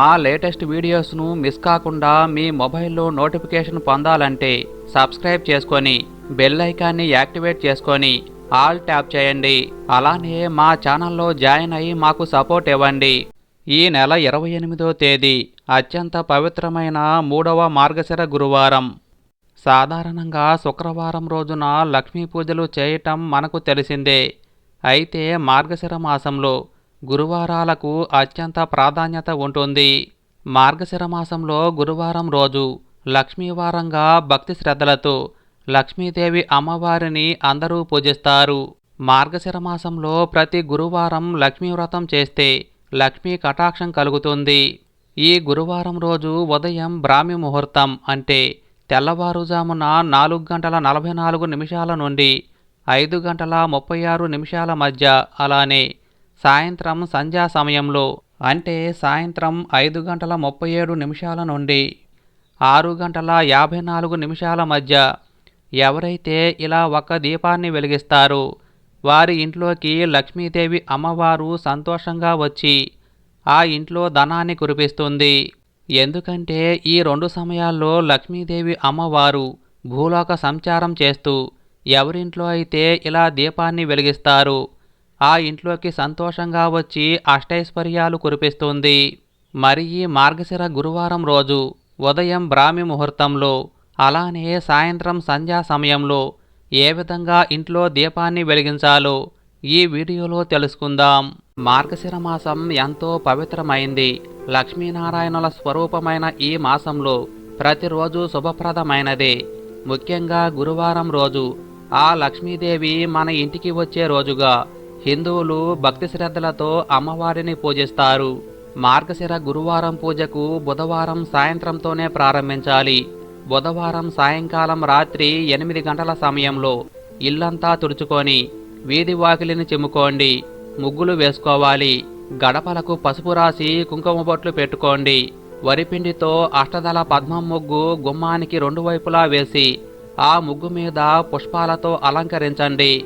మా latest వీడియోస్ను miss కాకుండా మీ మొబైల్లో నోటిఫికేషన్ పొందాలంటే సబ్స్క్రైబ్ చేసుకొని బెల్ ఐకాన్ని యాక్టివేట్ చేసుకొని ఆల్ ట్యాప్ చేయండి. అలానే మా ఛానల్లో జాయిన్ అయ్యి మాకు సపోర్ట్ ఇవ్వండి. ఈ నెల ఇరవై ఎనిమిదో తేదీ అత్యంత పవిత్రమైన మూడవ మార్గశిర గురువారం. సాధారణంగా శుక్రవారం రోజున లక్ష్మీ పూజలు చేయటం మనకు తెలిసిందే. అయితే మార్గశిర మాసంలో గురువారాలకు అత్యంత ప్రాధాన్యత ఉంటుంది. మార్గశిర మాసంలో గురువారం రోజు లక్ష్మీవారంగా భక్తి శ్రద్ధలతో లక్ష్మీదేవి అమ్మవారిని అందరూ పూజిస్తారు. మార్గశిర మాసంలో ప్రతి గురువారం లక్ష్మీ వ్రతం చేస్తే లక్ష్మీ కటాక్షం కలుగుతుంది. ఈ గురువారం రోజు ఉదయం బ్రాహ్మి ముహూర్తం అంటే తెల్లవారుజామున నాలుగు గంటల నలభై నాలుగు నిమిషాల నుండి ఐదు గంటల ముప్పై ఆరు నిమిషాల మధ్య అలానే సాయంత్రం సంధ్యా సమయంలో అంటే సాయంత్రం ఐదు గంటల ముప్పై ఏడు నిమిషాల నుండి ఆరు గంటల యాభై నాలుగు నిమిషాల మధ్య ఎవరైతే ఇలా ఒక దీపాన్ని వెలిగిస్తారో వారి ఇంట్లోకి లక్ష్మీదేవి అమ్మవారు సంతోషంగా వచ్చి ఆ ఇంట్లో ధనాన్ని కురిపిస్తుంది. ఎందుకంటే ఈ రెండు సమయాల్లో లక్ష్మీదేవి అమ్మవారు భూలోక సంచారం చేస్తూ ఎవరింట్లో అయితే ఇలా దీపాన్ని వెలిగిస్తారు ఆ ఇంట్లోకి సంతోషంగా వచ్చి అష్టైశ్వర్యాలు కురిపిస్తుంది. మరి ఈ మార్గశిర గురువారం రోజు ఉదయం బ్రాహ్మి ముహూర్తంలో అలానే సాయంత్రం సంధ్యా సమయంలో ఏ విధంగా ఇంట్లో దీపాన్ని వెలిగించాలో ఈ వీడియోలో తెలుసుకుందాం. మార్గశిర మాసం ఎంతో పవిత్రమైంది. లక్ష్మీనారాయణుల స్వరూపమైన ఈ మాసంలో ప్రతిరోజు శుభప్రదమైనదే. ముఖ్యంగా గురువారం రోజు ఆ లక్ష్మీదేవి మన ఇంటికి వచ్చే రోజుగా హిందువులు భక్తి శ్రద్ధలతో అమ్మవారిని పూజిస్తారు. మార్గశిర గురువారం పూజకు బుధవారం సాయంత్రంతోనే ప్రారంభించాలి. బుధవారం సాయంకాలం రాత్రి ఎనిమిది గంటల సమయంలో ఇల్లంతా తుడుచుకొని వీధి వాకిలిని చిమ్ముకోండి. ముగ్గులు వేసుకోవాలి. గడపలకు పసుపు రాసి కుంకుమ బొట్లు పెట్టుకోండి. వరిపిండితో అష్టదళ పద్మం ముగ్గు గుమ్మానికి రెండు వైపులా వేసి ఆ ముగ్గు మీద పుష్పాలతో అలంకరించండి.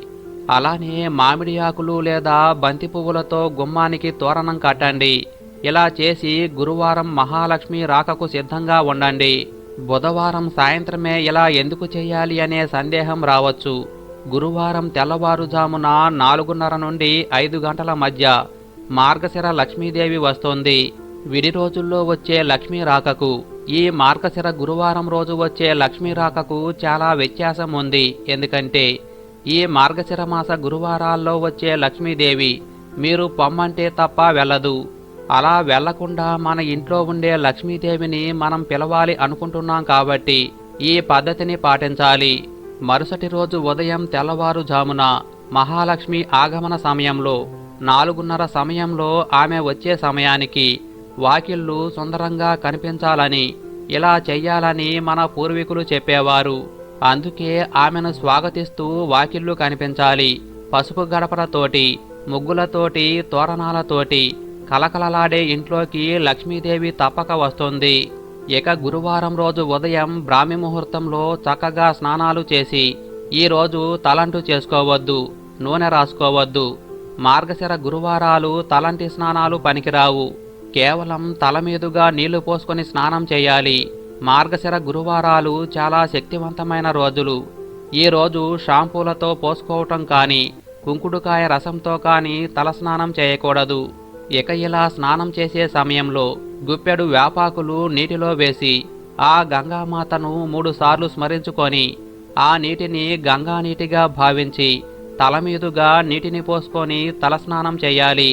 అలానే మామిడి ఆకులు లేదా బంతి పువ్వులతో గుమ్మానికి తోరణం కట్టండి ఇలా చేసి గురువారం మహాలక్ష్మి రాకకు సిద్ధంగా ఉండండి. బుధవారం సాయంత్రమే ఇలా ఎందుకు చేయాలి అనే సందేహం రావచ్చు. గురువారం తెల్లవారుజామున నాలుగున్నర నుండి ఐదు గంటల మధ్య మార్గశిర లక్ష్మీదేవి వస్తుంది. విడి రోజుల్లో వచ్చే లక్ష్మీ రాకకు ఈ మార్గశిర గురువారం రోజు వచ్చే లక్ష్మీ రాకకు చాలా వ్యత్యాసం ఉంది. ఎందుకంటే ఈ మార్గశిరమాస గురువారాల్లో వచ్చే లక్ష్మీదేవి మీరు పొమ్మంటే తప్ప వెళ్ళదు. అలా వెళ్ళకుండా మన ఇంట్లో ఉండే లక్ష్మీదేవిని మనం పిలవాలి అనుకుంటున్నాం కాబట్టి ఈ పద్ధతిని పాటించాలి. మరుసటి రోజు ఉదయం తెల్లవారుజామున మహాలక్ష్మి ఆగమన సమయంలో నాలుగున్నర సమయంలో ఆమె వచ్చే సమయానికి వాకిళ్ళు సుందరంగా కనిపించాలని ఇలా చెయ్యాలని మన పూర్వీకులు చెప్పేవారు. అందుకే ఆమెను స్వాగతిస్తూ వాకిళ్ళు కనిపించాలి. పసుపు గడపలతోటి ముగ్గులతోటి తోరణాలతోటి కలకలలాడే ఇంట్లోకి లక్ష్మీదేవి తప్పక వస్తుంది. ఇక గురువారం రోజు ఉదయం బ్రాహ్మి ముహూర్తంలో చక్కగా స్నానాలు చేసి ఈరోజు తలంటు చేసుకోవద్దు నూనె రాసుకోవద్దు. మార్గశిర గురువారాలు తలంటి స్నానాలు పనికిరావు. కేవలం తల మీదుగా నీళ్ళు పోసుకొని స్నానం చేయాలి. మార్గశిర గురువారాలు చాలా శక్తివంతమైన రోజులు. ఈ రోజు షాంపూలతో పోసుకోవటం కానీ కుంకుడుకాయ రసంతో కానీ తలస్నానం చేయకూడదు. ఇక ఇలా స్నానం చేసే సమయంలో గుప్పెడు వేపాకులు నీటిలో వేసి ఆ గంగామాతను మూడుసార్లు స్మరించుకొని ఆ నీటిని గంగా నీటిగా భావించి తల మీదుగా నీటిని పోసుకొని తలస్నానం చేయాలి.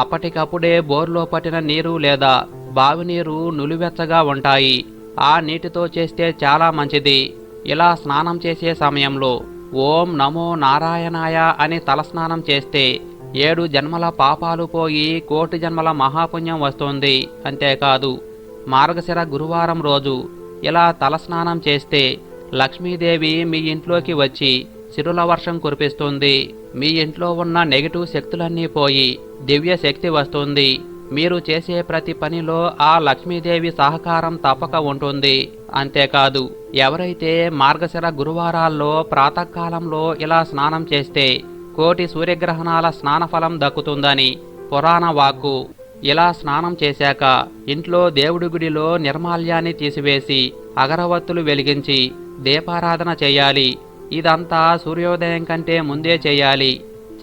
అప్పటికప్పుడే బోర్లో పట్టిన నీరు లేదా బావి నీరు నులివెచ్చగా ఉంటాయి. ఆ నీటితో చేస్తే చాలా మంచిది. ఇలా స్నానం చేసే సమయంలో ఓం నమో నారాయణాయ అని తలస్నానం చేస్తే ఏడు జన్మల పాపాలు పోయి కోటి జన్మల మహాపుణ్యం వస్తుంది. అంతేకాదు మార్గశిర గురువారం రోజు ఇలా తలస్నానం చేస్తే లక్ష్మీదేవి మీ ఇంట్లోకి వచ్చి సిరుల వర్షం కురిపిస్తుంది. మీ ఇంట్లో ఉన్న నెగిటివ్ శక్తులన్నీ పోయి దివ్య శక్తి వస్తుంది. మీరు చేసే ప్రతి పనిలో ఆ లక్ష్మీదేవి సహకారం తప్పక ఉంటుంది. అంతేకాదు ఎవరైతే మార్గశిర గురువారాల్లో ప్రాతకాలంలో ఇలా స్నానం చేస్తే కోటి సూర్యగ్రహణాల స్నానఫలం దక్కుతుందని పురాణ వాక్కు. ఇలా స్నానం చేశాక ఇంట్లో దేవుడి గుడిలో నిర్మాల్యాన్ని తీసివేసి అగరవత్తులు వెలిగించి దీపారాధన చేయాలి. ఇదంతా సూర్యోదయం కంటే ముందే చేయాలి.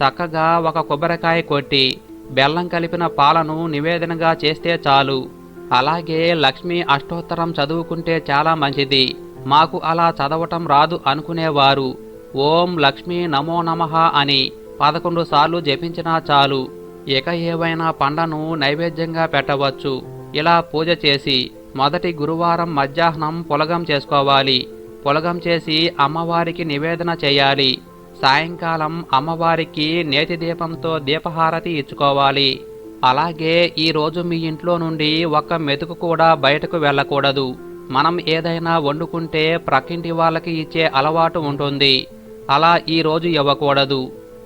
చక్కగా ఒక కొబ్బరికాయ కొట్టి బెల్లం కలిపిన పాలను నివేదనగా చేస్తే చాలు. అలాగే లక్ష్మీ అష్టోత్తరం చదువుకుంటే చాలా మంచిది. మాకు అలా చదవటం రాదు అనుకునేవారు. ఓం లక్ష్మీ నమో నమః అని పదకొండు సార్లు జపించినా చాలు. ఇక ఏవైనా పండను నైవేద్యంగా పెట్టవచ్చు. ఇలా పూజ చేసి మొదటి గురువారం మధ్యాహ్నం పొలగం చేసుకోవాలి. పొలగం చేసి అమ్మవారికి నివేదన చేయాలి. సాయంకాలం అమ్మవారికి నేతి దీపంతో దీపహారతి ఇచ్చుకోవాలి. అలాగే ఈ రోజు మీ ఇంట్లో నుండి ఒక్క మెతుకు కూడా బయటకు వెళ్ళకూడదు. మనం ఏదైనా వండుకుంటే ప్రక్కింటి వాళ్ళకి ఇచ్చే అలవాటు ఉంటుంది. అలా ఈ రోజు ఇవ్వకూడదు.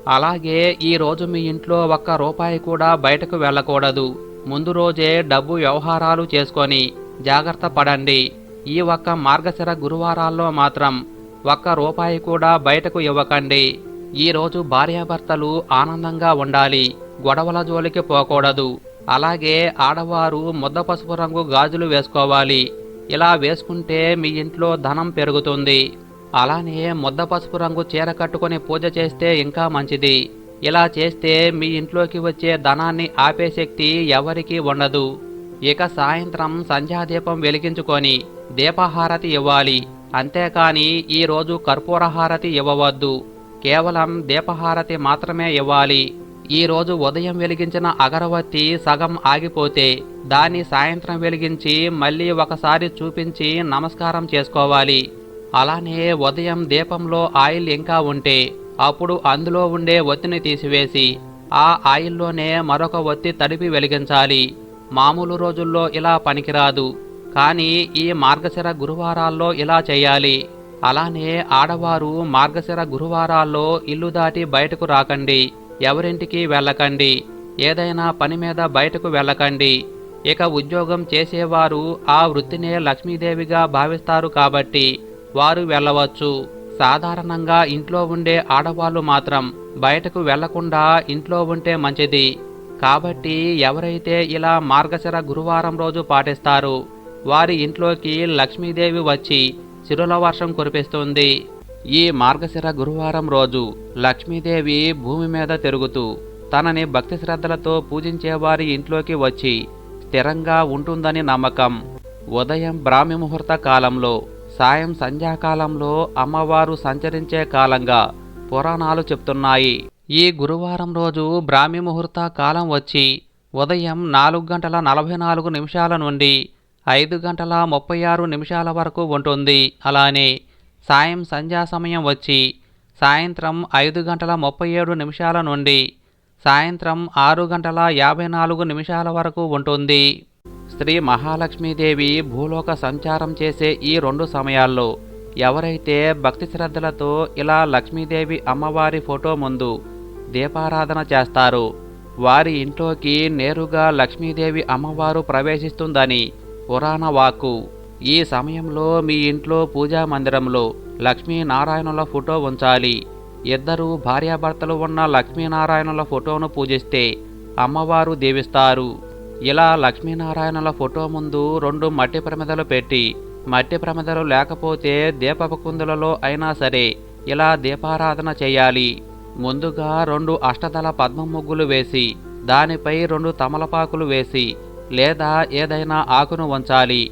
అలాగే ఈ రోజు మీ ఇంట్లో ఒక్క రూపాయి కూడా బయటకు వెళ్ళకూడదు. ముందు రోజే డబ్బు వ్యవహారాలు చేసుకొని జాగ్రత్త పడండి. ఈ ఒక్క మార్గశిర గురువారాల్లో మాత్రం ఒక్క రూపాయి కూడా బయటకు ఇవ్వకండి. ఈరోజు భార్యాభర్తలు ఆనందంగా ఉండాలి గొడవల జోలికి పోకూడదు. అలాగే ఆడవారు ముద్ద పసుపు రంగు గాజులు వేసుకోవాలి. ఇలా వేసుకుంటే మీ ఇంట్లో ధనం పెరుగుతుంది. అలానే ముద్ద పసుపు రంగు చీర కట్టుకొని పూజ చేస్తే ఇంకా మంచిది. ఇలా చేస్తే మీ ఇంట్లోకి వచ్చే ధనాన్ని ఆపే శక్తి ఎవరికీ ఉండదు. ఇక సాయంత్రం సంధ్యాదీపం వెలిగించుకొని దీపహారతి ఇవ్వాలి. అంతేకాని ఈరోజు కర్పూరహారతి ఇవ్వవద్దు. కేవలం దీపహారతి మాత్రమే ఇవ్వాలి. ఈరోజు ఉదయం వెలిగించిన అగరవత్తి సగం ఆగిపోతే దాన్ని సాయంత్రం వెలిగించి మళ్ళీ ఒకసారి చూపించి నమస్కారం చేసుకోవాలి. అలానే ఉదయం దీపంలో ఆయిల్ ఇంకా ఉంటే అప్పుడు అందులో ఉండే ఒత్తిని తీసివేసి ఆ ఆయిల్లోనే మరొక ఒత్తి తడిపి వెలిగించాలి. మామూలు రోజుల్లో ఇలా పనికిరాదు. కానీ ఈ మార్గశిర గురువారాల్లో ఇలా చేయాలి. అలానే ఆడవారు మార్గశిర గురువారాల్లో ఇల్లు దాటి బయటకు రాకండి. ఎవరింటికి వెళ్ళకండి. ఏదైనా పని మీద బయటకు వెళ్ళకండి. ఇక ఉద్యోగం చేసేవారు ఆ వృత్తినే లక్ష్మీదేవిగా భావిస్తారు కాబట్టి వారు వెళ్ళవచ్చు. సాధారణంగా ఇంట్లో ఉండే ఆడవాళ్ళు మాత్రం బయటకు వెళ్ళకుండా ఇంట్లో ఉంటే మంచిది. కాబట్టి ఎవరైతే ఇలా మార్గశిర గురువారం రోజు పాటిస్తారు వారి ఇంట్లోకి లక్ష్మీదేవి వచ్చి చిరుల వర్షం కురిపిస్తుంది. ఈ మార్గశిర గురువారం రోజు లక్ష్మీదేవి భూమి మీద తిరుగుతూ తనని భక్తి శ్రద్ధలతో పూజించే వారి ఇంట్లోకి వచ్చి స్థిరంగా ఉంటుందని నమ్మకం. ఉదయం బ్రాహ్మి ముహూర్త కాలంలో సాయం సంధ్యాకాలంలో అమ్మవారు సంచరించే కాలంగా పురాణాలు చెప్తున్నాయి. ఈ గురువారం రోజు బ్రాహ్మి ముహూర్త కాలం వచ్చి ఉదయం నాలుగు గంటల నలభై నాలుగు నిమిషాల నుండి ఐదు గంటల ముప్పై ఆరు నిమిషాల వరకు ఉంటుంది. అలానే సాయం సంధ్యా సమయం వచ్చి సాయంత్రం ఐదు గంటల ముప్పై ఏడు నిమిషాల నుండి సాయంత్రం ఆరు గంటల యాభై నాలుగు నిమిషాల వరకు ఉంటుంది. శ్రీ మహాలక్ష్మీదేవి భూలోక సంచారం చేసే ఈ రెండు సమయాల్లో ఎవరైతే భక్తి శ్రద్ధలతో ఇలా లక్ష్మీదేవి అమ్మవారి ఫోటో ముందు దీపారాధన చేస్తారు వారి ఇంట్లోకి నేరుగా లక్ష్మీదేవి అమ్మవారు ప్రవేశిస్తుందని పురాణ వాక్కు ఈ సమయంలో మీ ఇంట్లో పూజా మందిరంలో లక్ష్మీనారాయణుల ఫోటో ఉంచాలి. ఇద్దరు భార్యాభర్తలు ఉన్న లక్ష్మీనారాయణుల ఫోటోను పూజిస్తే అమ్మవారు దీవిస్తారు. ఇలా లక్ష్మీనారాయణుల ఫోటో ముందు రెండు మట్టి ప్రమిదలు పెట్టి మట్టి ప్రమిదలు లేకపోతే దీపపు కుందులలో అయినా సరే ఇలా దీపారాధన చేయాలి. ముందుగా రెండు అష్టదళ పద్మ ముగ్గులు వేసి దానిపై రెండు తమలపాకులు వేసి లేదా ఏదైనా ఆకును ఉంచాలి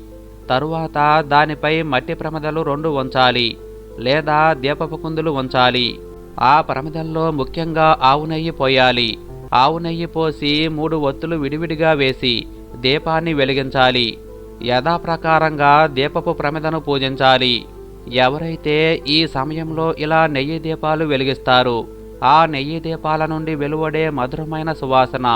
తరువాత దానిపై మట్టి ప్రమదలు రెండు ఉంచాలి లేదా దీపపు కుందులు ఉంచాలి ఆ ప్రమదల్లో ముఖ్యంగా ఆవు నెయ్యి పోయాలి. ఆవు నెయ్యి పోసి మూడు ఒత్తులు విడివిడిగా వేసి దీపాన్ని వెలిగించాలి. యథాప్రకారంగా దీపపు ప్రమిదను పూజించాలి. ఎవరైతే ఈ సమయంలో ఇలా నెయ్యి దీపాలు వెలిగిస్తారు ఆ నెయ్యి దీపాల నుండి వెలువడే మధురమైన సువాసన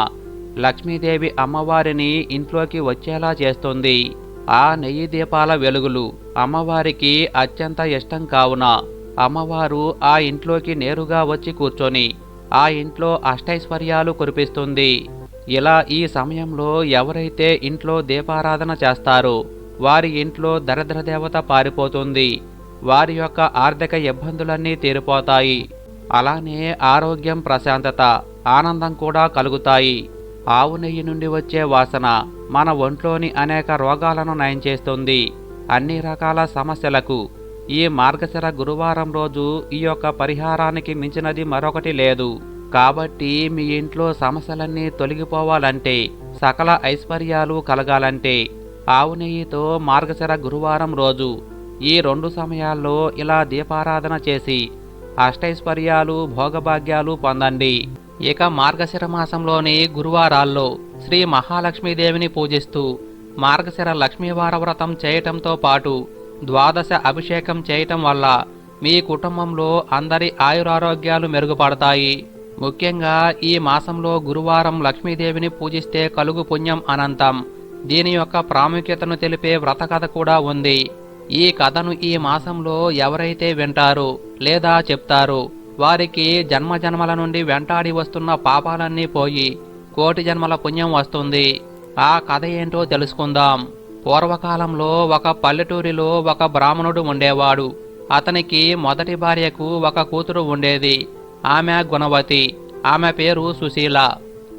లక్ష్మీదేవి అమ్మవారిని ఇంట్లోకి వచ్చేలా చేస్తుంది. ఆ నెయ్యి దీపాల వెలుగులు అమ్మవారికి అత్యంత ఇష్టం కావున అమ్మవారు ఆ ఇంట్లోకి నేరుగా వచ్చి కూర్చొని ఆ ఇంట్లో అష్టైశ్వర్యాలు కురిపిస్తుంది. ఇలా ఈ సమయంలో ఎవరైతే ఇంట్లో దీపారాధన చేస్తారో వారి ఇంట్లో దరిద్ర దేవత పారిపోతుంది. వారి యొక్క ఆర్థిక ఇబ్బందులన్నీ తీరిపోతాయి. అలానే ఆరోగ్యం ప్రశాంతత ఆనందం కూడా కలుగుతాయి. ఆవు నెయ్యి నుండి వచ్చే వాసన మన ఒంట్లోని అనేక రోగాలను నయం చేస్తుంది. అన్ని రకాల సమస్యలకు ఈ మార్గశిర గురువారం రోజు ఈ యొక్క పరిహారానికి మించినది మరొకటి లేదు. కాబట్టి మీ ఇంట్లో సమస్యలన్నీ తొలగిపోవాలంటే సకల ఐశ్వర్యాలు కలగాలంటే ఆవు నెయ్యితో మార్గశిర గురువారం రోజు ఈ రెండు సమయాల్లో ఇలా దీపారాధన చేసి అష్టైశ్వర్యాలు భోగభాగ్యాలు పొందండి. ఇక మార్గశిర మాసంలోని గురువారాల్లో శ్రీ మహాలక్ష్మీదేవిని పూజిస్తూ మార్గశిర లక్ష్మీవార వ్రతం చేయటంతో పాటు ద్వాదశ అభిషేకం చేయటం వల్ల మీ కుటుంబంలో అందరి ఆయురారోగ్యాలు మెరుగుపడతాయి. ముఖ్యంగా ఈ మాసంలో గురువారం లక్ష్మీదేవిని పూజిస్తే కలుగు పుణ్యం అనంతం. దీని యొక్క ప్రాముఖ్యతను తెలిపే వ్రత కథ కూడా ఉంది. ఈ కథను ఈ మాసంలో ఎవరైతే వింటారో లేదా చెప్తారో వారికి జన్మ జన్మల నుండి వెంటాడి వస్తున్న పాపాలన్నీ పోయి కోటి జన్మల పుణ్యం వస్తుంది. ఆ కథ ఏంటో తెలుసుకుందాం. పూర్వకాలంలో ఒక పల్లెటూరిలో ఒక బ్రాహ్మణుడు ఉండేవాడు. అతనికి మొదటి భార్యకు ఒక కూతురు ఉండేది. ఆమె గుణవతి. ఆమె పేరు సుశీల.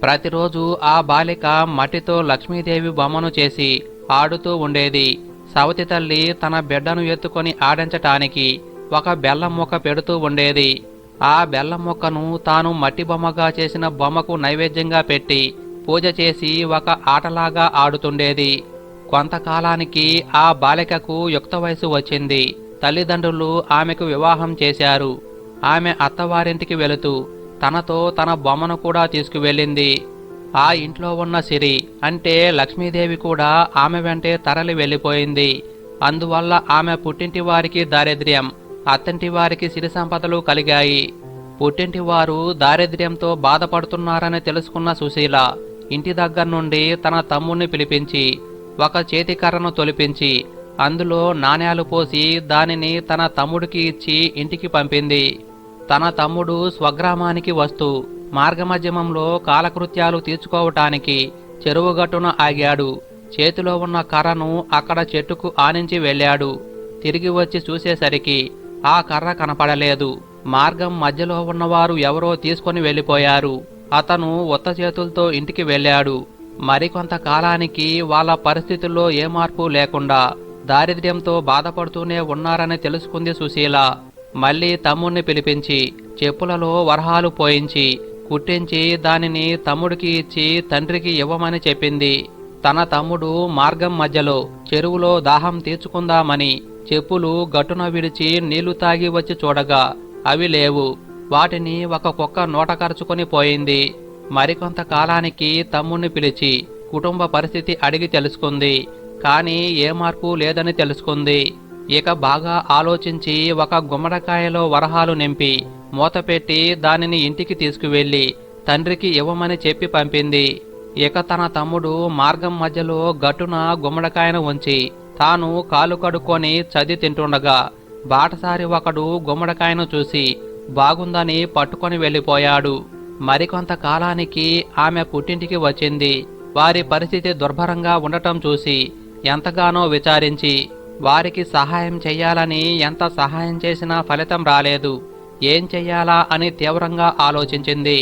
ప్రతిరోజు ఆ బాలిక మట్టితో లక్ష్మీదేవి బొమ్మను చేసి ఆడుతూ ఉండేది. సవతి తల్లి తన బిడ్డను ఎత్తుకొని ఆడించటానికి ఒక బెల్లం ముక్క పెడుతూ ఉండేది. ఆ బెల్లం మొక్కను తాను మట్టి బొమ్మగా చేసిన బొమ్మకు నైవేద్యంగా పెట్టి పూజ చేసి ఒక ఆటలాగా ఆడుతుండేది. కొంతకాలానికి ఆ బాలికకు యుక్త వయసు వచ్చింది. తల్లిదండ్రులు ఆమెకు వివాహం చేశారు. ఆమె అత్తవారింటికి వెళుతూ తనతో తన బొమ్మను కూడా తీసుకువెళ్ళింది. ఆ ఇంట్లో ఉన్న సిరి అంటే లక్ష్మీదేవి కూడా ఆమె వెంటే తరలి వెళ్ళిపోయింది. అందువల్ల ఆమె పుట్టింటి వారికి దారిద్ర్యం. అత్తంటి వారికి సిరి సంపదలు కలిగాయి. పుట్టింటి వారు దారిద్ర్యంతో బాధపడుతున్నారని తెలుసుకున్న సుశీల ఇంటి దగ్గర నుండి తన తమ్ముణ్ణి పిలిపించి ఒక చేతికర్రను తొలిపించి అందులో నాణ్యాలు పోసి దానిని తన తమ్ముడికి ఇచ్చి ఇంటికి పంపింది. తన తమ్ముడు స్వగ్రామానికి వస్తూ మార్గమధ్యమంలో కాలకృత్యాలు తీర్చుకోవటానికి చెరువుగట్టున ఆగాడు. చేతిలో ఉన్న కర్రను అక్కడ చెట్టుకు ఆనించి వెళ్ళాడు. తిరిగి వచ్చి చూసేసరికి ఆ కర్ర కనపడలేదు. మార్గం మధ్యలో ఉన్నవారు ఎవరో తీసుకొని వెళ్ళిపోయారు. అతను ఉత్త చేతులతో ఇంటికి వెళ్ళాడు. మరికొంత కాలానికి వాళ్ళ పరిస్థితుల్లో ఏ మార్పు లేకుండా దారిద్ర్యంతో బాధపడుతూనే ఉన్నారని తెలుసుకుంది సుశీల. మళ్ళీ తమ్ముణ్ణి పిలిపించి చెప్పులలో వరహాలు పోయించి కుట్టించి దానిని తమ్ముడికి ఇచ్చి తండ్రికి ఇవ్వమని చెప్పింది. తన తమ్ముడు మార్గం మధ్యలో చెరువులో దాహం తీర్చుకుందామని చెప్పులు గట్టున విడిచి నీళ్ళు తాగి వచ్చి చూడగా అవి లేవు. వాటిని ఒక కుక్క నోట కరుచుకొని పోయింది. మరికొంత కాలానికి తమ్ముణ్ణి పిలిచి కుటుంబ పరిస్థితి అడిగి తెలుసుకుంది. కానీ ఏ మార్పు లేదని తెలుసుకుంది. ఇక బాగా ఆలోచించి ఒక గుమ్మడికాయలో వరహాలు నింపి మూతపెట్టి దానిని ఇంటికి తీసుకువెళ్ళి తండ్రికి ఇవ్వమని చెప్పి పంపింది. ఇక తన తమ్ముడు మార్గం మధ్యలో గట్టున గుమ్మడికాయను ఉంచి తాను కాలు కడుక్కొని చది తింటుండగా బాటసారి ఒకడు గుమ్మడికాయను చూసి బాగుందని పట్టుకొని వెళ్ళిపోయాడు. మరికొంత కాలానికి ఆమె పుట్టింటికి వచ్చింది. వారి పరిస్థితి దుర్భరంగా ఉండటం చూసి ఎంతగానో విచారించి వారికి సహాయం చెయ్యాలని ఎంత సహాయం చేసినా ఫలితం రాలేదు. ఏం చెయ్యాలా అని తీవ్రంగా ఆలోచించింది.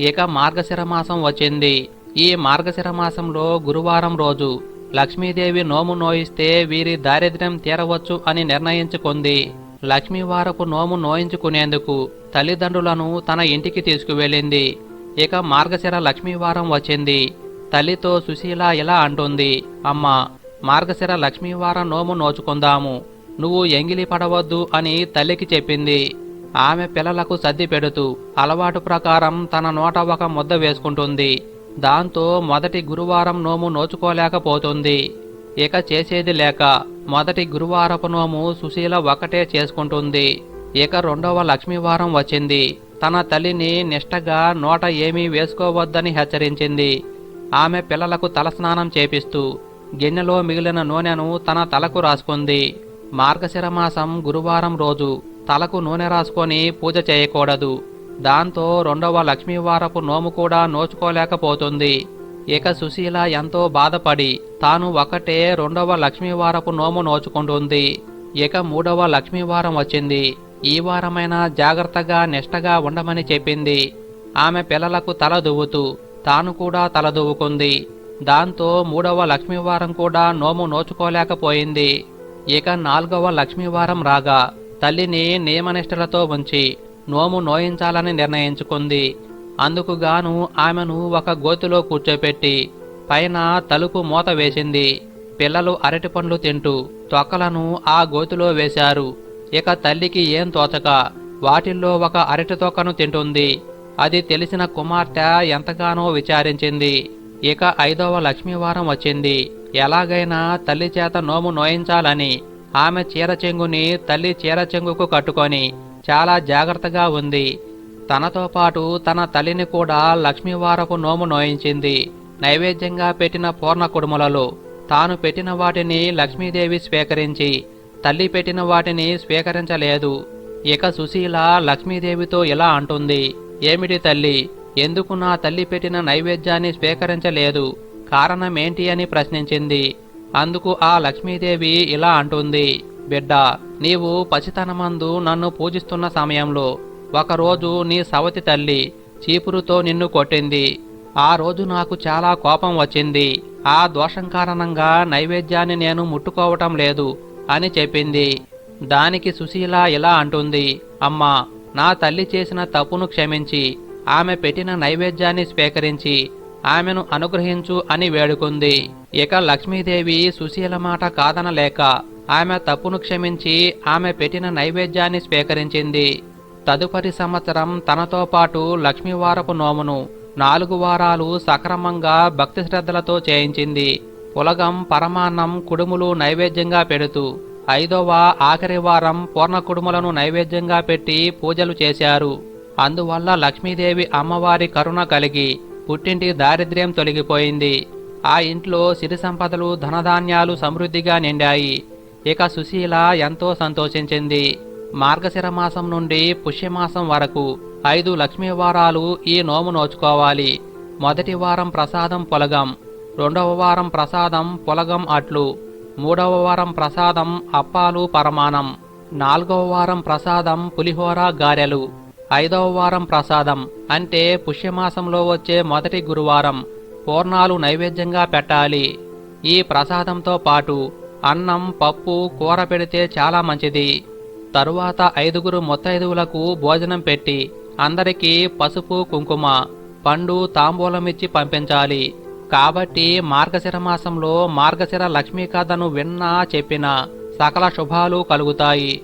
ఇక మార్గశిర మాసం వచ్చింది. ఈ మార్గశిర మాసంలో గురువారం రోజు లక్ష్మీదేవి నోము నోయిస్తే వీరి దారిద్ర్యం తీరవచ్చు అని నిర్ణయించుకుంది. లక్ష్మీవారపు నోము నోయించుకునేందుకు తల్లిదండ్రులను తన ఇంటికి తీసుకువెళ్ళింది. ఇక మార్గశిర లక్ష్మీవారం వచ్చింది. తల్లితో సుశీల ఇలా అంటుంది అమ్మా మార్గశిర లక్ష్మీవారం నోము నోచుకుందాము. నువ్వు ఎంగిలి పడవద్దు అని తల్లికి చెప్పింది. ఆమె పిల్లలకు సర్ది పెడుతూ అలవాటు ప్రకారం తన నోట ఒక ముద్ద వేసుకుంటుంది. దాంతో మొదటి గురువారం నోము నోచుకోలేకపోతుంది. ఇక చేసేది లేక మొదటి గురువారపు నోము సుశీల ఒకటే చేసుకుంటుంది. ఇక రెండవ లక్ష్మీవారం వచ్చింది. తన తల్లిని నిష్టగా నోట ఏమీ వేసుకోవద్దని హెచ్చరించింది. ఆమె పిల్లలకు తలస్నానం చేపిస్తూ గిన్నెలో మిగిలిన నూనెను తన తలకు రాసుకుంది. మార్గశిర మాసం గురువారం రోజు తలకు నూనె రాసుకొని పూజ చేయకూడదు. దాంతో రెండవ లక్ష్మీవారపు నోము కూడా నోచుకోలేకపోతుంది. ఇక సుశీల ఎంతో బాధపడి తాను ఒకటే రెండవ లక్ష్మీవారపు నోము నోచుకుంటుంది. ఇక మూడవ లక్ష్మీవారం వచ్చింది. ఈ వారమైనా జాగ్రత్తగా నిష్టగా ఉండమని చెప్పింది. ఆమె పిల్లలకు తల దువ్వుతూ తాను కూడా తలదూవుకుంది దాంతో మూడవ లక్ష్మీవారం కూడా నోము నోచుకోలేకపోయింది. ఇక నాలుగవ లక్ష్మీవారం రాగా తల్లిని నియమనిష్టలతో ఉంచి నోము నోయించాలని నిర్ణయించుకుంది. అందుకుగాను ఆమెను ఒక గోతిలో కూర్చోపెట్టి పైన తలుపు మూత వేసింది. పిల్లలు అరటిపండ్లు తింటూ తొక్కలను ఆ గోతిలో వేశారు. ఇక తల్లికి ఏం తోచక వాటిల్లో ఒక అరటి తొక్కను తింటుంది. అది తెలిసిన కుమార్తె ఎంతగానో విచారించింది. ఇక ఐదవ లక్ష్మీవారం వచ్చింది. ఎలాగైనా తల్లి చేత నోము నోయించాలని ఆమె చీర చెంగుని తల్లి చీర చెంగుకు కట్టుకొని చాలా జాగ్రత్తగా ఉంది. తనతో పాటు తన తల్లిని కూడా లక్ష్మీవారపు నోము నోయించింది. నైవేద్యంగా పెట్టిన పూర్ణ కుడుములలో తాను పెట్టిన వాటిని లక్ష్మీదేవి స్వీకరించి తల్లి పెట్టిన వాటిని స్వీకరించలేదు. ఇక సుశీల లక్ష్మీదేవితో ఇలా అంటుంది ఏమిటి తల్లి ఎందుకు నా తల్లి పెట్టిన నైవేద్యాన్ని స్వీకరించలేదు? కారణమేంటి అని ప్రశ్నించింది. అందుకు ఆ లక్ష్మీదేవి ఇలా అంటుంది బిడ్డ నీవు పసితనమందు నన్ను పూజిస్తున్న సమయంలో ఒకరోజు నీ సవతి తల్లి చీపురుతో నిన్ను కొట్టింది. ఆ రోజు నాకు చాలా కోపం వచ్చింది. ఆ దోషం కారణంగా నైవేద్యాన్ని నేను ముట్టుకోవటం లేదు అని చెప్పింది. దానికి సుశీల ఇలా అంటుంది అమ్మా నా తల్లి చేసిన తప్పును క్షమించి ఆమె పెట్టిన నైవేద్యాన్ని స్వీకరించి ఆమెను అనుగ్రహించు అని వేడుకుంది. ఇక లక్ష్మీదేవి సుశీల మాట కాదనలేక ఆమె తప్పును క్షమించి ఆమె పెట్టిన నైవేద్యాన్ని స్వీకరించింది. తదుపరి సంవత్సరం తనతో పాటు లక్ష్మీవారపు నోమును నాలుగు వారాలు సక్రమంగా భక్తి శ్రద్ధలతో చేయించింది. పులగం పరమాన్నం కుడుములు నైవేద్యంగా పెడుతూ ఐదవ ఆఖరి వారం పూర్ణ కుడుములను నైవేద్యంగా పెట్టి పూజలు చేశారు. అందువల్ల లక్ష్మీదేవి అమ్మవారి కరుణ కలిగి పుట్టింటి దారిద్ర్యం తొలగిపోయింది. ఆ ఇంట్లో సిరి సంపదలు ధనధాన్యాలు సమృద్ధిగా నిండాయి. ఇక సుశీల ఎంతో సంతోషించింది. మార్గశిర మాసం నుండి పుష్యమాసం వరకు ఐదు లక్ష్మీ వారాలు ఈ నోము నోచుకోవాలి. మొదటి వారం ప్రసాదం పొలగం రెండవ వారం ప్రసాదం పొలగం అట్లు మూడవ వారం ప్రసాదం అప్పాలు పరమాణం నాలుగవ వారం ప్రసాదం పులిహోర గారెలు. ఐదవ వారం ప్రసాదం. అంటే పుష్యమాసంలో వచ్చే మొదటి గురువారం. పూర్ణాలు నైవేద్యంగా పెట్టాలి. ఈ ప్రసాదంతో పాటు అన్నం పప్పు కూర పెడితే చాలా మంచిది. తరువాత ఐదుగురు ముత్తైదువులకు భోజనం పెట్టి అందరికీ పసుపు కుంకుమ పండు తాంబూలమిచ్చి పంపించాలి. కాబట్టి మార్గశిర మాసంలో మార్గశిర లక్ష్మీ కథను విన్నా చెప్పినా సకల శుభాలు కలుగుతాయి.